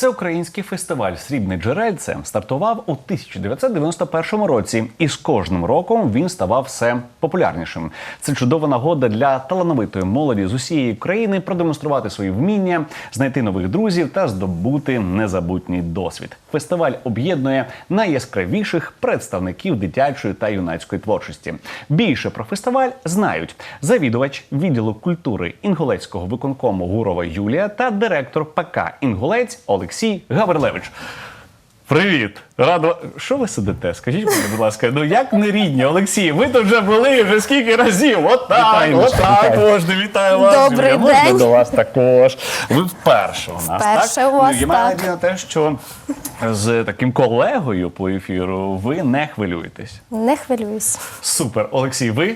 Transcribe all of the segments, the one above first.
Всеукраїнський фестиваль Срібне джерельце стартував у 1991 році, і з кожним роком він ставав все популярнішим. Це чудова нагода для талановитої молоді з усієї країни продемонструвати свої вміння, знайти нових друзів та здобути незабутній досвід. Фестиваль об'єднує найяскравіших представників дитячої та юнацької творчості. Більше про фестиваль знають завідувач відділу культури Інгулецького виконкому Гурова Юлія та директор ПК Інгулець Олексій Гаврилевич. Привіт! Радо. Що ви сидите? Скажіть мені, будь ласка, ну як не рідні, Олексій, ви тут вже були вже скільки разів? Отак, Вітаємо, отак, вітаю. можна, вітаю вас. Добрий Юлія. Можна до вас також. Ви вперше у нас, Вперше так? у вас, Ну, Я маю так. надію на те, що з таким колегою по ефіру ви не хвилюєтесь. Не хвилююсь. Супер. Олексій, ви?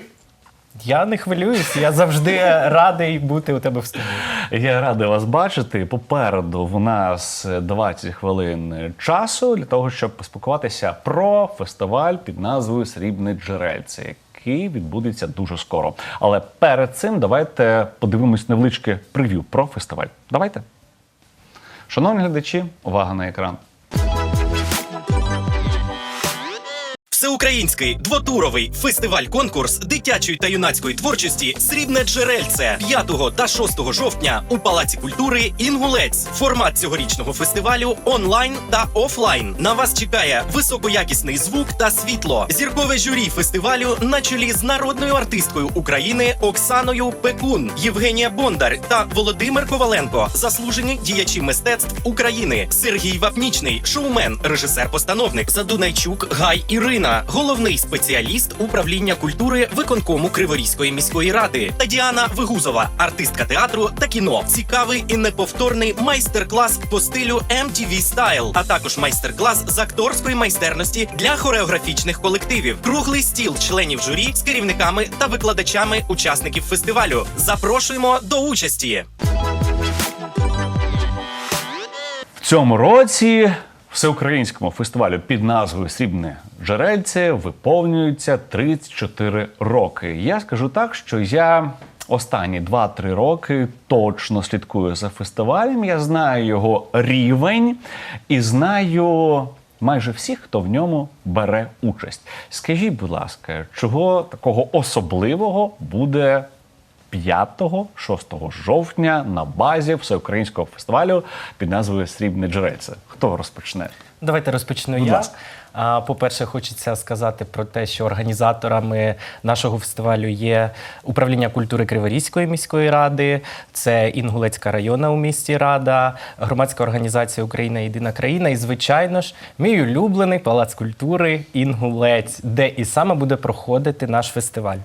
Я не хвилююсь, я завжди радий бути у тебе в студії. Я радий вас бачити. Попереду в нас 20 хвилин часу для того, щоб поспілкуватися про фестиваль під назвою Срібне джерельце, який відбудеться дуже скоро. Але перед цим давайте подивимось невеличке прев'ю про фестиваль. Давайте. Шановні глядачі, увага на екран. Всеукраїнський двотуровий фестиваль-конкурс дитячої та юнацької творчості Срібне джерельце 5 та 6 жовтня у Палаці культури Інгулець. Формат цьогорічного фестивалю онлайн та офлайн. На вас чекає високоякісний звук та світло. Зіркове журі фестивалю на чолі з народною артисткою України Оксаною Пекун, Євгенія Бондар та Володимир Коваленко, заслужені діячі мистецтв України, Сергій Вапнічний, шоумен, режисер-постановник Задунайчук Гай Ірина, головний спеціаліст управління культури виконкому Криворізької міської ради, та Діана Вигузова, артистка театру та кіно. Цікавий і неповторний майстер-клас по стилю MTV Style, а також майстер-клас з акторської майстерності для хореографічних колективів. Круглий стіл членів журі з керівниками та викладачами учасників фестивалю. Запрошуємо до участі. В цьому році всеукраїнському фестивалю під назвою Срібне джерельце виповнюється 34 роки. Я скажу так, що я останні 2-3 роки точно слідкую за фестивалем. Я знаю його рівень і знаю. Майже всіх, хто в ньому бере участь. Скажіть, будь ласка, чого такого особливого буде 5-6 жовтня на базі всеукраїнського фестивалю під назвою Срібне джерельце. Хто розпочне? Давайте розпочну Будь я. ласка. По-перше, хочеться сказати про те, що організаторами нашого фестивалю є управління культури Криворізької міської ради, це Інгулецька районна у місті Рада, громадська організація Україна Єдина країна і, звичайно ж, мій улюблений палац культури Інгулець, де і саме буде проходити наш фестиваль.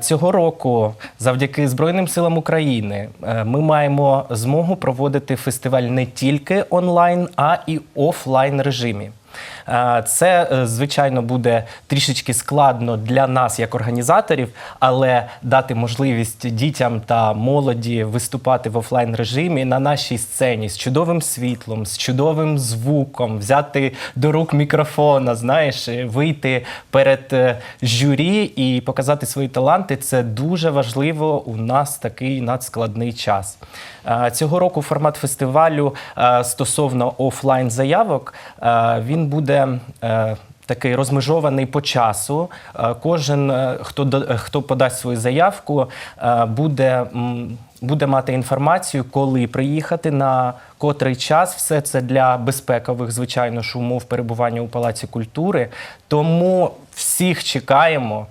Цього року, завдяки Збройним силам України, е, ми маємо змогу проводити фестиваль не тільки онлайн, а і офлайн режимі. Е, Це, е, звичайно, буде трішечки складно для нас, як організаторів, але дати можливість дітям та молоді виступати в офлайн режимі на нашій сцені з чудовим світлом, з чудовим звуком, взяти до рук мікрофона, знаєш, е, вийти перед журі і показати свої таланти. Це дуже важливо у нас такий надскладний час. Цього року формат фестивалю стосовно офлайн заявок е, він буде. е, Такий розмежований по часу. Е, Кожен, е, хто хто подасть свою заявку, буде, буде мати інформацію, коли приїхати, на котрий час. Все це для безпекових, звичайно ж, умов перебування у палаці культури. Тому всіх чекаємо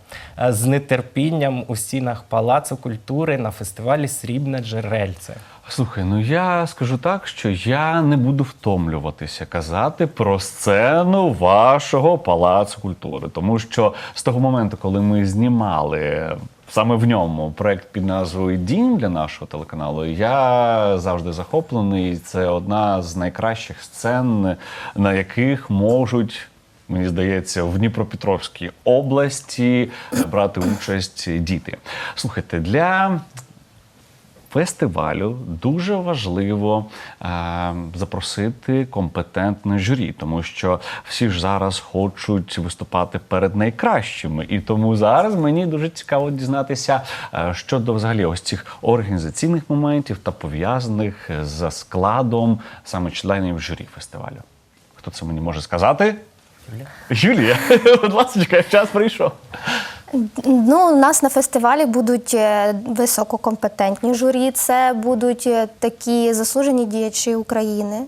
з нетерпінням у стінах палацу культури на фестивалі Срібне джерельце. Слухай, ну я скажу так, що я не буду втомлюватися казати про сцену вашого палацу культури, тому що з того моменту, коли ми знімали. Саме в ньому проект під назвою Дім для нашого телеканалу. Я завжди захоплений. Це одна з найкращих сцен, на яких можуть мені здається, в Дніпропетровській області брати участь діти. Слухайте, для фестивалю дуже важливо е, запросити компетентне журі, тому що всі ж зараз хочуть виступати перед найкращими. І тому зараз мені дуже цікаво дізнатися е, щодо взагалі ось цих організаційних моментів та пов'язаних з складом саме членів журі фестивалю. Хто це мені може сказати? Юлія, будь ласка, час прийшов. Ну, у нас на фестивалі будуть е, висококомпетентні журі. Це будуть е, такі заслужені діячі України,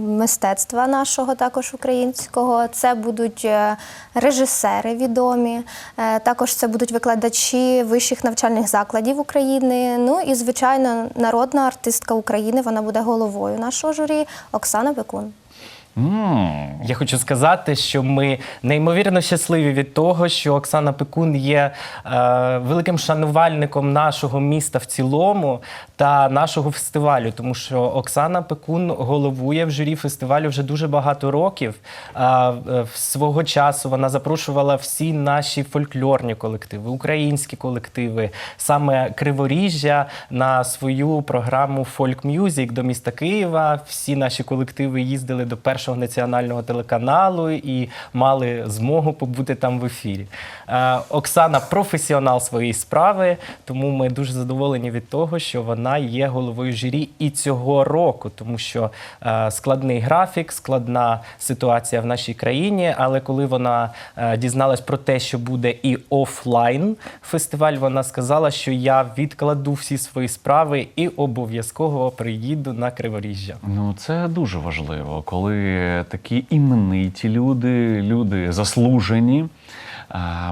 мистецтва нашого також українського. Це будуть е, режисери відомі. Також це будуть викладачі вищих навчальних закладів України. Ну і звичайно, народна артистка України. Вона буде головою нашого журі Оксана Бекун. Я хочу сказати, що ми неймовірно щасливі від того, що Оксана Пекун є е, великим шанувальником нашого міста в цілому та нашого фестивалю, тому що Оксана Пекун головує в журі фестивалю вже дуже багато років. А е, свого часу вона запрошувала всі наші фольклорні колективи, українські колективи, саме Криворіжжя на свою програму Music до міста Києва. Всі наші колективи їздили до першого національного телеканалу і мали змогу побути там в ефірі. Е, Оксана професіонал своєї справи, тому ми дуже задоволені від того, що вона є головою журі і цього року, тому що е, складний графік, складна ситуація в нашій країні. Але коли вона е, дізналась про те, що буде і офлайн фестиваль, вона сказала, що я відкладу всі свої справи і обов'язково приїду на Криворіжжя. Ну, це дуже важливо, коли такі імениті люди, люди заслужені,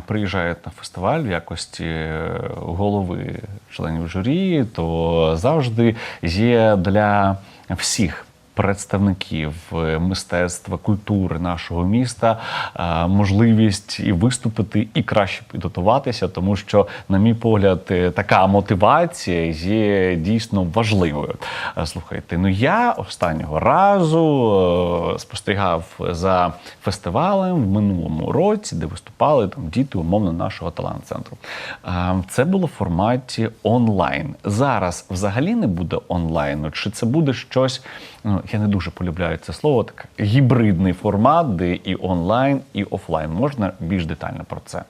приїжджають на фестиваль в якості е, голови членів журі, то завжди є для всіх. Представників е, мистецтва, культури нашого міста е, можливість і виступити, і краще підготуватися, тому що, на мій погляд, е, така мотивація є дійсно важливою. Слухайте, ну я останнього разу спостерігав за фестивалем в минулому році, де виступали там діти умовно нашого талант-центру. Це було в форматі онлайн. Зараз взагалі не буде онлайну, чи це буде щось? Ну я не дуже полюбляю це слово. Так гібридний формат, де і онлайн, і офлайн. Можна більш детально про це?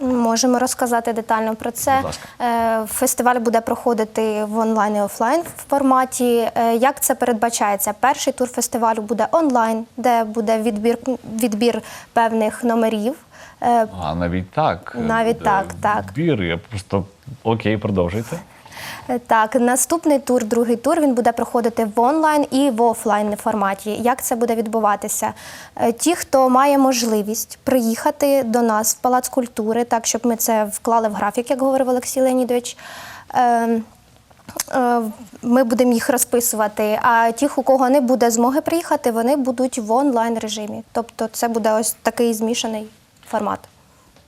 Можемо розказати детально про це. Е, Фестиваль буде проходити в онлайн і офлайн форматі. Е, Як це передбачається? Перший тур фестивалю буде онлайн, де буде відбір, відбір певних номерів. Е, А навіть так. Навіть так, так. Відбір, я просто окей, продовжуйте. Так, наступний тур, другий тур, він буде проходити в онлайн і в офлайн форматі. Як це буде відбуватися? Е, Ті, хто має можливість приїхати до нас в Палац культури, так щоб ми це вклали в графік, як говорив Олексій Леонідович. е, е, Ми будемо їх розписувати. А ті, у кого не буде змоги приїхати, вони будуть в онлайн режимі. Тобто, це буде ось такий змішаний формат.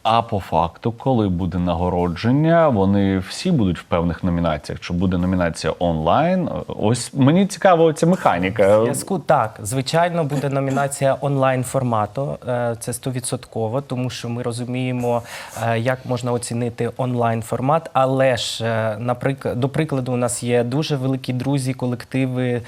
А по факту, коли буде нагородження, вони всі будуть в певних номінаціях. Чи буде номінація онлайн? Ось мені цікава ця механіка. Зв'язку так, звичайно, буде номінація онлайн формату. Е, Це стовідсотково, тому що ми розуміємо, е, як можна оцінити онлайн формат. Але ж, е, наприклад, до прикладу, у нас є дуже великі друзі, колективи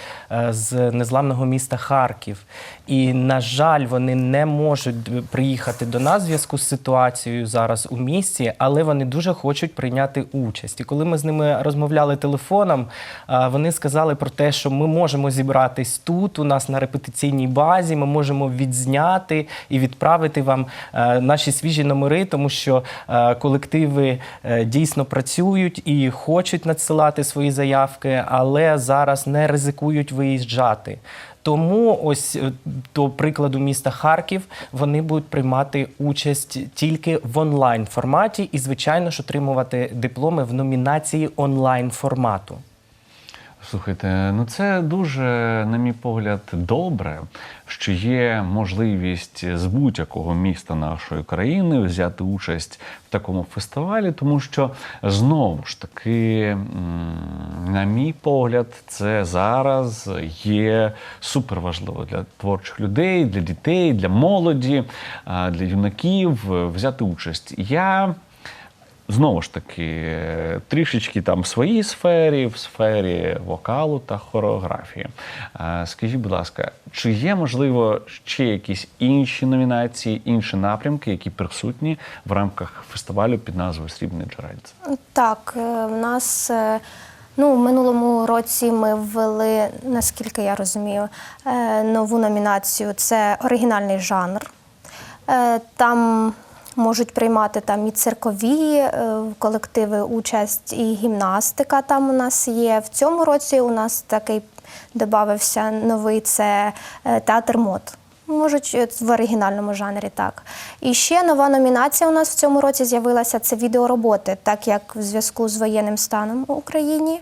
з незламного міста Харків. І, на жаль, вони не можуть приїхати до нас в зв'язку з ситуацією зараз у місті, але вони дуже хочуть прийняти участь. І коли ми з ними розмовляли телефоном, вони сказали про те, що ми можемо зібратись тут, у нас на репетиційній базі, ми можемо відзняти і відправити вам е, наші свіжі номери, тому що е, колективи е, дійсно працюють і хочуть надсилати свої заявки, але зараз не ризикують виїжджати. Тому ось е, до прикладу міста Харків вони будуть приймати участь тільки в онлайн форматі і, звичайно ж, отримувати дипломи в номінації онлайн формату. Слухайте, ну це дуже, на мій погляд, добре, що є можливість з будь-якого міста нашої країни взяти участь в такому фестивалі, тому що знову ж таки, на мій погляд, це зараз є суперважливо для творчих людей, для дітей, для молоді, для юнаків е, взяти участь. Я Знову ж таки, е, трішечки там в своїй сфері, в сфері вокалу та хореографії. Е, Скажіть, будь ласка, чи є можливо ще якісь інші номінації, інші напрямки, які присутні в рамках фестивалю під назвою Срібне джерельце? Так, е, в нас е, ну, в минулому році ми ввели, наскільки я розумію, е, нову номінацію це оригінальний жанр. Е, Там можуть приймати там і циркові е, колективи участь, і гімнастика там у нас є. В цьому році у нас такий додався новий це е, театр мод. Можуть е, в оригінальному жанрі, так. І ще нова номінація у нас в цьому році з'явилася це відеороботи, так як в зв'язку з воєнним станом в Україні.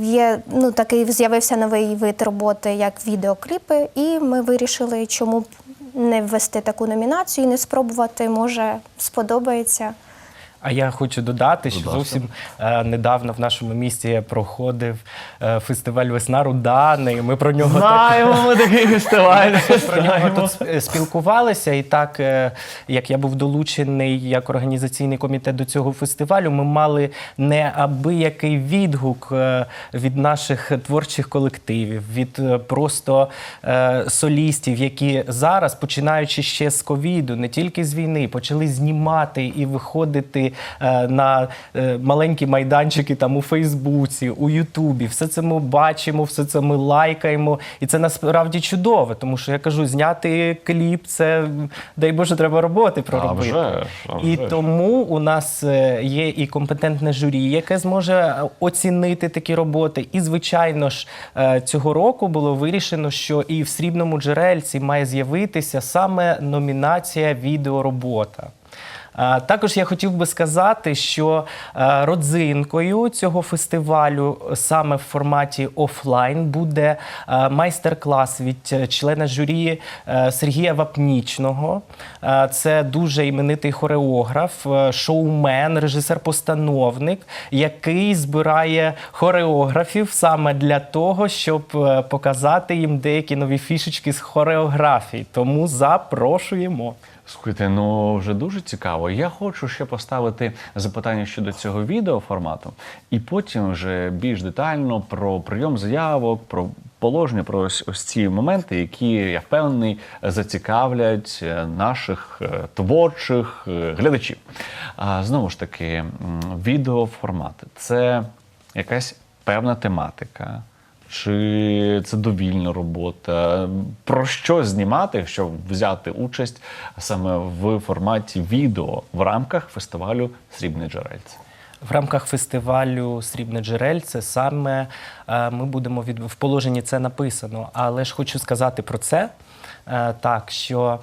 Є ну, такий з'явився новий вид роботи, як відеокліпи, і ми вирішили, чому б не ввести таку номінацію і не спробувати, може, сподобається. А я хочу додати, що зовсім е, недавно в нашому місті проходив е, фестиваль Весна Рудани. Ми про нього так ми такий фестиваль. про нього тут спілкувалися. І так, е, як я був долучений як організаційний комітет до цього фестивалю, ми мали неабиякий відгук е, від наших творчих колективів, від е, просто е, солістів, які зараз, починаючи ще з ковіду, не тільки з війни, почали знімати і виходити е, на е, маленькі майданчики там у Фейсбуці, у Ютубі. Все це ми бачимо, все це ми лайкаємо. І це насправді чудово, тому що я кажу, зняти кліп це дай Боже, треба роботи проробити. вже а і вже ж. тому у нас е, є і компетентне журі, яке зможе оцінити такі роботи. І, звичайно ж, цього року було вирішено, що і в срібному джерельці має з'явитися саме номінація відеоробота. Також я хотів би сказати, що родзинкою цього фестивалю е, саме в форматі офлайн буде майстер-клас від е, члена журі е, Сергія Вапнічного. Це дуже іменитий хореограф, шоумен, режисер-постановник, який збирає хореографів саме для того, щоб показати їм деякі нові фішечки з хореографії. Тому запрошуємо. Слухайте, ну вже дуже цікаво. Я хочу ще поставити запитання щодо цього відеоформату, і потім вже більш детально про прийом заявок, про положення, про ось, ось ці моменти, які я впевнений зацікавлять е, наших е, творчих е, глядачів. А знову ж таки, відеоформати це якась певна тематика. Чи це довільна робота? Про що знімати, щоб взяти участь саме в форматі відео в рамках фестивалю Срібне джерельце? В рамках фестивалю Срібне джерельце саме е, ми будемо від в положенні це написано. Але ж хочу сказати про це е, так, що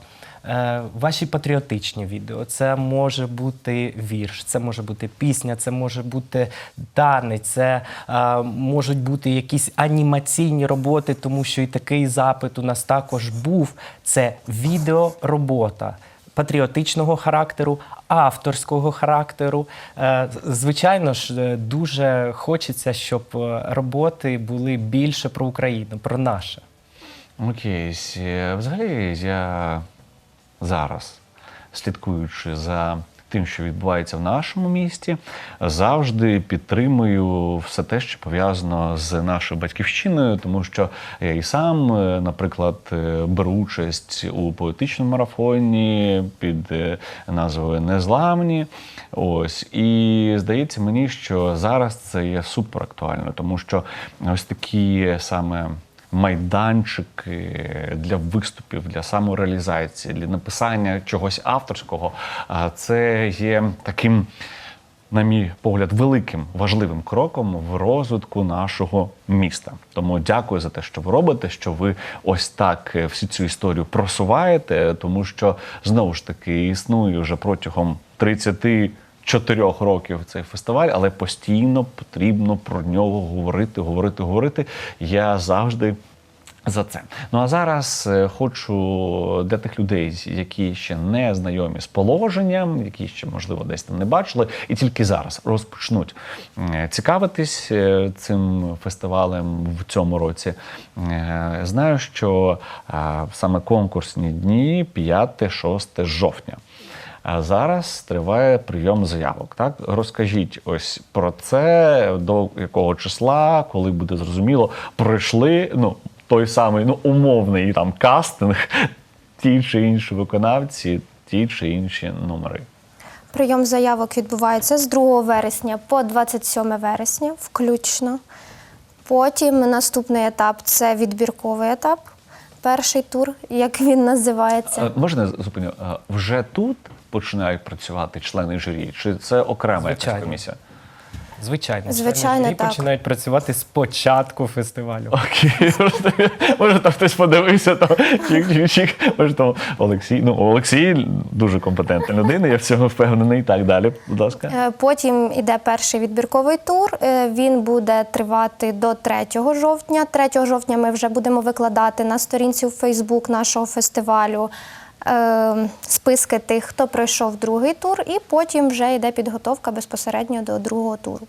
ваші патріотичні відео це може бути вірш, це може бути пісня, це може бути танець, це е, можуть бути якісь анімаційні роботи, тому що і такий запит у нас також був. Це відеоробота патріотичного характеру, авторського характеру. Е, Звичайно ж, е, дуже хочеться, щоб е, роботи були більше про Україну, про наше. Окей, взагалі я зараз, слідкуючи за тим, що відбувається в нашому місті, завжди підтримую все те, що пов'язано з нашою батьківщиною, тому що я і сам, е, наприклад, е, беру участь у поетичному марафоні під е, назвою Незламні. Ось і здається мені, що зараз це є супер актуально, тому що ось такі саме майданчики для виступів, для самореалізації, для написання чогось авторського. Це є таким, на мій погляд, великим важливим кроком в розвитку нашого міста. Тому дякую за те, що ви робите, що ви ось так е, всю цю історію просуваєте, тому що знову ж таки існує вже протягом 30 чотирьох років цей фестиваль, але постійно потрібно про нього говорити, говорити, говорити. Я завжди. За це. Ну а зараз е, хочу для тих людей, які ще не знайомі з положенням, які ще, можливо, десь там не бачили, і тільки зараз розпочнуть е, цікавитись е, цим фестивалем в цьому році. Знаю, що саме конкурсні дні 5-6 жовтня. А зараз триває прийом заявок. Так розкажіть ось про це, до якого числа, коли буде зрозуміло, пройшли ну той самий ну умовний там кастинг, ті чи інші виконавці, ті чи інші номери. Прийом заявок відбувається з 2 вересня по 27 вересня, включно. Потім наступний етап це відбірковий етап, перший тур, як він називається. Е, Можна зупиню? Е, Вже тут починають працювати члени журі, чи це окрема якась комісія? Звичайно, Звичайно, журі так. починають працювати з початку фестивалю. Окей, може там хтось подивився, там чик-чик-чик, може там Олексій. Ну, Олексій дуже компетентна людина, я в цьому впевнений. Так далі, будь ласка. Е, Потім іде перший відбірковий тур. Е, Він буде тривати до 3 жовтня. 3 жовтня ми вже будемо викладати на сторінці у Фейсбук нашого фестивалю списки тих, хто пройшов другий тур, і потім вже йде підготовка безпосередньо до другого туру.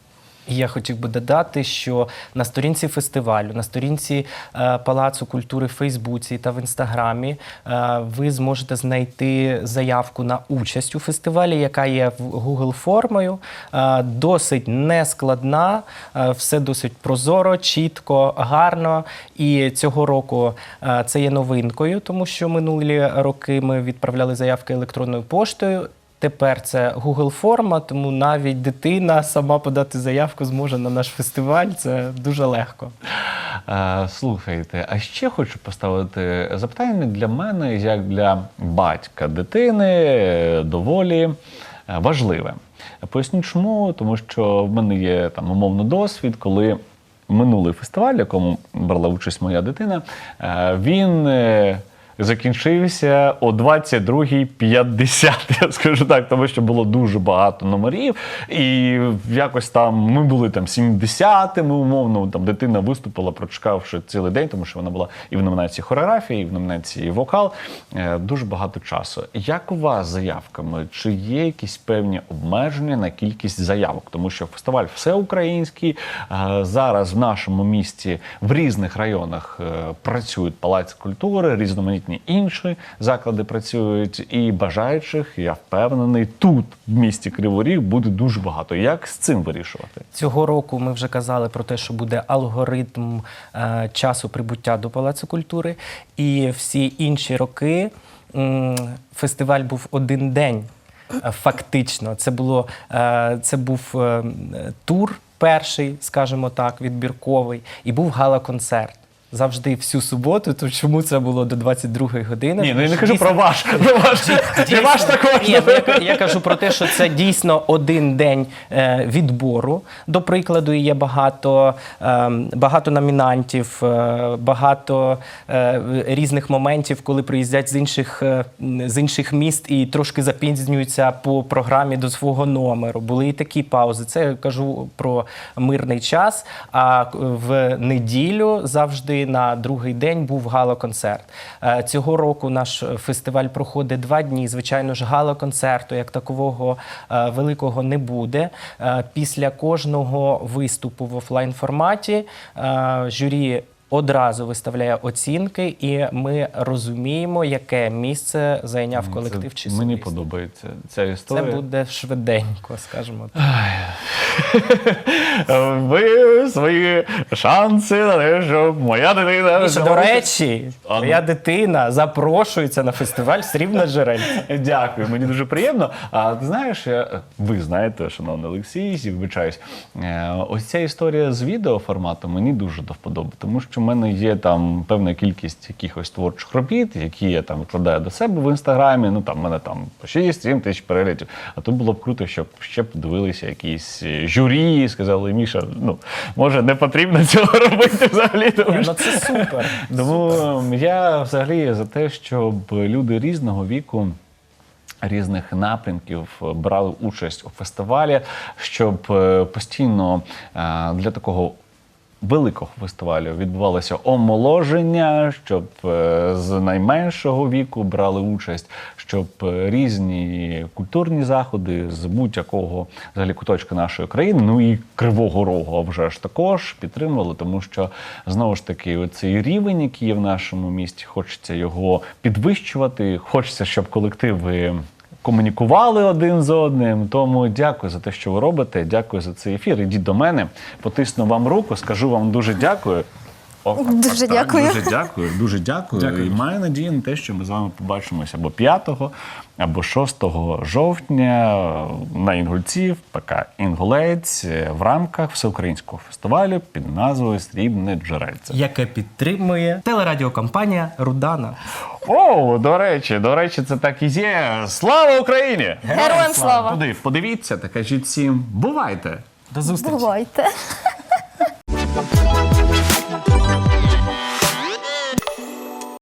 І я хотів би додати, що на сторінці фестивалю, на сторінці е, Палацу культури в Фейсбуці та в Інстаграмі е, ви зможете знайти заявку на участь у фестивалі, яка є Google формою. Е, досить нескладна, все досить прозоро, чітко, гарно. І цього року це є новинкою, тому що минулі роки ми відправляли заявки електронною поштою. Тепер це Google форма, тому навіть дитина сама подати заявку зможе на наш фестиваль. Це дуже легко. Е, Слухайте, а ще хочу поставити запитання для мене, як для батька дитини, е, доволі е, важливе. Поясню чому, тому що в мене є там умовно досвід, коли минулий фестиваль, в якому брала участь моя дитина, е, він. Закінчився о 22.50, я скажу так, тому що було дуже багато номерів. І якось там ми були там 70-ми, умовно, там дитина виступила, прочекавши цілий день, тому що вона була і в номінації хореографії, і в номінації вокал. Е, Дуже багато часу. Як у вас з заявками? Чи є якісь певні обмеження на кількість заявок? Тому що фестиваль всеукраїнський. Е, Зараз в нашому місті в різних районах е, працюють палаці культури, різноманітні інші заклади працюють, і бажаючих, я впевнений, тут в місті Кривий Ріг буде дуже багато. Як з цим вирішувати? Цього року ми вже казали про те, що буде алгоритм е, часу прибуття до Палацу культури, і всі інші роки м, фестиваль був один день. Е, Фактично, це було е, це був е, тур перший, скажімо так, відбірковий, і був гала-концерт. Завжди всю суботу, то чому це було до 22-ї години? Ні, ну я не кажу про ваш. Про ваш. І ваш також. Ні, ну, я, я кажу про те, що це дійсно один день е, відбору. До прикладу, є багато, е, багато номінантів, е, багато е, різних моментів, коли приїздять з інших, е, з інших міст і трошки запізнюються по програмі до свого номеру. Були і такі паузи. Це я кажу про мирний час. А в неділю завжди на другий день був гала-концерт. Е, Цього року наш фестиваль проходить два дні. Звичайно ж, гала-концерту як такового е, великого не буде. Е, Після кожного виступу в офлайн форматі журі. Одразу виставляє оцінки, і ми розуміємо, яке місце зайняв колектив чи Це Мені подобається ця історія. Це буде швиденько, скажімо так. Ви свої шанси на те, щоб моя дитина. Міша, до речі, ну. дитина запрошується на фестиваль Срібна джерель. Дякую, мені дуже приємно. А ти знаєш, я- ви знаєте, шановний Олексій, вибачаюсь. е, Ось ця історія з відеоформату мені дуже до вподоби, тому що в мене є там певна кількість якихось творчих робіт, які я там викладаю до себе в інстаграмі. Ну там в мене там по 6-7 тисяч переглядів. А тут було б круто, щоб ще подивилися якісь е, журі, сказали, Міша, ну може не потрібно цього робити взагалі. Тому Ні, що ну це супер. тому супер. я взагалі за те, щоб люди різного віку. Різних напрямків брали участь у фестивалі, щоб е, постійно е, для такого великого фестивалю відбувалося омоложення, щоб е, з найменшого віку брали участь, щоб е, різні культурні заходи з будь-якого взагалі куточка нашої країни, ну і Кривого Рогу, а вже ж також підтримували, тому що знову ж таки цей рівень, який є в нашому місті, хочеться його підвищувати. Хочеться, щоб колективи комунікували один з одним. Тому дякую за те, що ви робите. Дякую за цей ефір. Ідіть до мене, потисну вам руку, скажу вам дуже дякую. Дуже дякую. Дуже дякую, дуже дякую. Дякую. І маю надію на те, що ми з вами побачимося або 5 або 6 жовтня на Інгульців, ПК Інгулець в рамках всеукраїнського фестивалю під назвою Срібне джерельце. Яке підтримує телерадіокомпанія Рудана. О, до речі, до речі, це так і є. Слава Україні! Героям слава! Туди подивіться та кажіть всім, бувайте! До зустрічі! Бувайте.